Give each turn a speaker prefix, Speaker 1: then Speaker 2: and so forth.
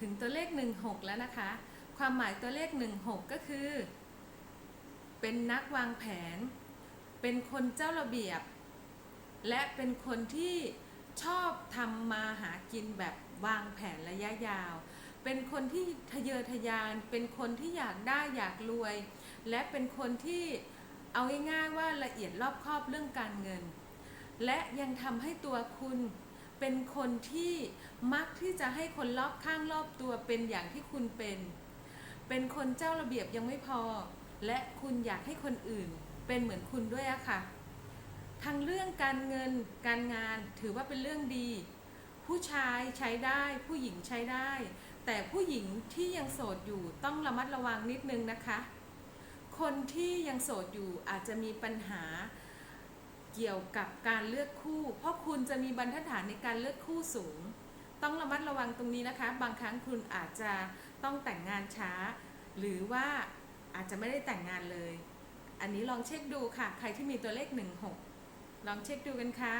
Speaker 1: ถึงตัวเลข 16 แล้วนะคะ ความหมายตัวเลข 16 ก็คือ เป็นนักวางแผน เป็นคนเจ้าระเบียบ และเป็นคนที่ชอบทำมาหากินแบบวางแผนระยะยาว เป็นคนที่ทะเยอทะยาน เป็นคนที่อยากได้อยากรวย และเป็นคนที่เอาง่ายๆว่าละเอียดรอบคอบเรื่องการเงิน และยังทำให้ตัวคุณ เป็นคนที่มักที่จะให้คนรอบข้างรอบตัวเป็นอย่างที่คุณเป็น เป็นคนเจ้าระเบียบยังไม่พอ และคุณอยากให้คนอื่น เป็นเหมือนคุณด้วยอะค่ะทางเรื่องการเงินการงานถือว่าเป็นเรื่องดี ผู้ชายใช้ได้ ผู้หญิงใช้ได้ แต่ผู้หญิงที่ยังโสดอยู่ต้องระมัดระวังนิดนึงนะคะ คนที่ยังโสดอยู่อาจจะมีปัญหา เกี่ยวกับการเลือกคู่ เพราะคุณจะมีบรรทัดฐานในการเลือกคู่สูง ต้องระมัดระวังตรงนี้นะคะ บางครั้งคุณอาจจะต้องแต่งงานช้า หรือว่าอาจจะไม่ได้แต่งงานเลย อันนี้ลองเช็คดูค่ะ ใครที่มีตัวเลข 16 ลองเช็คดูกันค่ะ